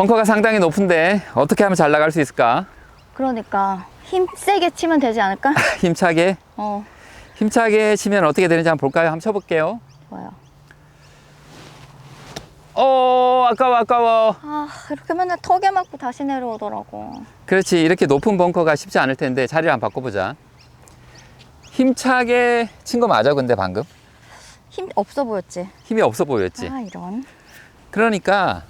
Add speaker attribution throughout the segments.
Speaker 1: 벙커가 상당히 높은데 어떻게 하면 잘 나갈 수 있을까?
Speaker 2: 그러니까 힘 세게 치면 되지 않을까?
Speaker 1: 힘차게
Speaker 2: 어,
Speaker 1: 힘차게 치면 어떻게 되는지 한번 볼까요? 한번 쳐볼게요.
Speaker 2: 좋아요.
Speaker 1: 어 아까워 아까워.
Speaker 2: 아, 이렇게 맨날 턱에 맞고 다시 내려오더라고.
Speaker 1: 그렇지 이렇게 높은 벙커가 쉽지 않을 텐데 자리를 한번 바꿔보자. 힘차게 친 거 맞아 근데 방금
Speaker 2: 힘 없어 보였지?
Speaker 1: 힘이 없어 보였지.
Speaker 2: 아, 이런.
Speaker 1: 그러니까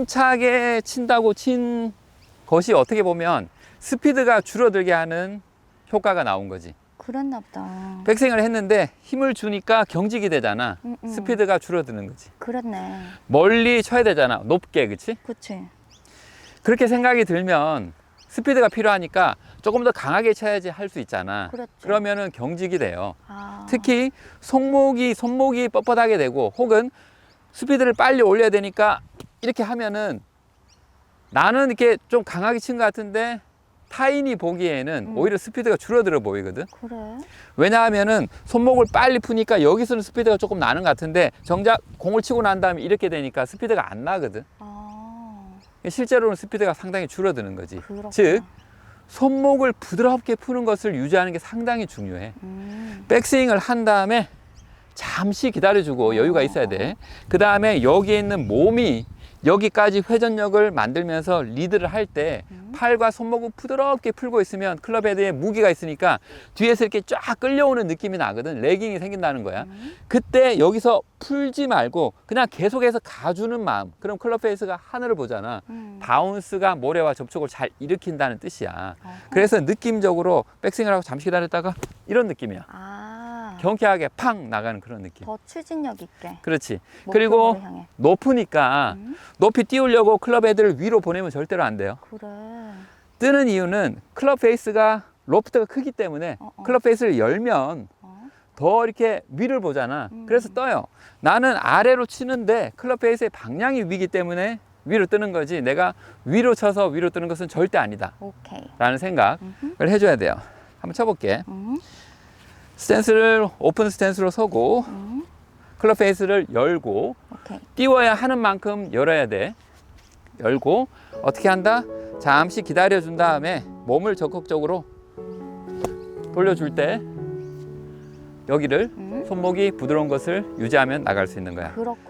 Speaker 1: 힘차게 친다고 친 것이 어떻게 보면 스피드가 줄어들게 하는 효과가 나온 거지.
Speaker 2: 그랬나 보다.
Speaker 1: 백스윙을 했는데 힘을 주니까 경직이 되잖아.
Speaker 2: 음, 음.
Speaker 1: 스피드가 줄어드는 거지.
Speaker 2: 그랬네.
Speaker 1: 멀리 쳐야 되잖아. 높게, 그치?
Speaker 2: 그치?
Speaker 1: 그렇게 생각이 들면 스피드가 필요하니까 조금 더 강하게 쳐야지 할 수 있잖아.
Speaker 2: 그렇죠.
Speaker 1: 그러면은 경직이 돼요.
Speaker 2: 아,
Speaker 1: 특히 손목이 손목이 뻣뻣하게 되고 혹은 스피드를 빨리 올려야 되니까 이렇게 하면은 나는 이렇게 좀 강하게 친 것 같은데 타인이 보기에는
Speaker 2: 음.
Speaker 1: 오히려 스피드가 줄어들어 보이거든.
Speaker 2: 그래.
Speaker 1: 왜냐하면은 손목을 빨리 푸니까 여기서는 스피드가 조금 나는 것 같은데 정작 공을 치고 난 다음에 이렇게 되니까 스피드가 안 나거든.
Speaker 2: 아,
Speaker 1: 실제로는 스피드가 상당히 줄어드는 거지.
Speaker 2: 그렇구나.
Speaker 1: 즉 손목을 부드럽게 푸는 것을 유지하는 게 상당히 중요해.
Speaker 2: 음,
Speaker 1: 백스윙을 한 다음에 잠시 기다려주고 여유가 있어야 돼. 그 다음에 여기에 있는 몸이 여기까지 회전력을 만들면서 리드를 할때
Speaker 2: 음.
Speaker 1: 팔과 손목을 부드럽게 풀고 있으면 클럽 헤드에 무게가 있으니까 뒤에서 이렇게 쫙 끌려오는 느낌이 나거든. 레깅이 생긴다는 거야.
Speaker 2: 음.
Speaker 1: 그때 여기서 풀지 말고 그냥 계속해서 가주는 마음. 그럼 클럽 페이스가 하늘을 보잖아.
Speaker 2: 음.
Speaker 1: 바운스가 모래와 접촉을 잘 일으킨다는 뜻이야. 그래서 느낌적으로 백스윙을 하고 잠시 기다렸다가 이런 느낌이야.
Speaker 2: 아,
Speaker 1: 경쾌하게 팡 나가는 그런 느낌.
Speaker 2: 더 추진력 있게.
Speaker 1: 그렇지. 그리고
Speaker 2: 향해.
Speaker 1: 높으니까
Speaker 2: 음,
Speaker 1: 높이 띄우려고 클럽 헤드를 위로 보내면 절대로 안 돼요.
Speaker 2: 그래.
Speaker 1: 뜨는 이유는 클럽 페이스가 로프트가 크기 때문에
Speaker 2: 어, 어.
Speaker 1: 클럽 페이스를 열면
Speaker 2: 어?
Speaker 1: 더 이렇게 위를 보잖아.
Speaker 2: 음.
Speaker 1: 그래서 떠요. 나는 아래로 치는데 클럽 페이스의 방향이 위기 때문에 위로 뜨는 거지. 내가 위로 쳐서 위로 뜨는 것은 절대 아니다.
Speaker 2: 오케이.
Speaker 1: 라는 생각을
Speaker 2: 음흠.
Speaker 1: 해줘야 돼요. 한번 쳐볼게.
Speaker 2: 음,
Speaker 1: 스탠스를 오픈 스탠스로 서고
Speaker 2: 음,
Speaker 1: 클럽 페이스를 열고
Speaker 2: 오케이.
Speaker 1: 띄워야 하는 만큼 열어야 돼. 열고 어떻게 한다? 잠시 기다려 준 다음에 몸을 적극적으로 돌려줄 때 여기를
Speaker 2: 음,
Speaker 1: 손목이 부드러운 것을 유지하면 나갈 수 있는 거야.
Speaker 2: 그렇구나.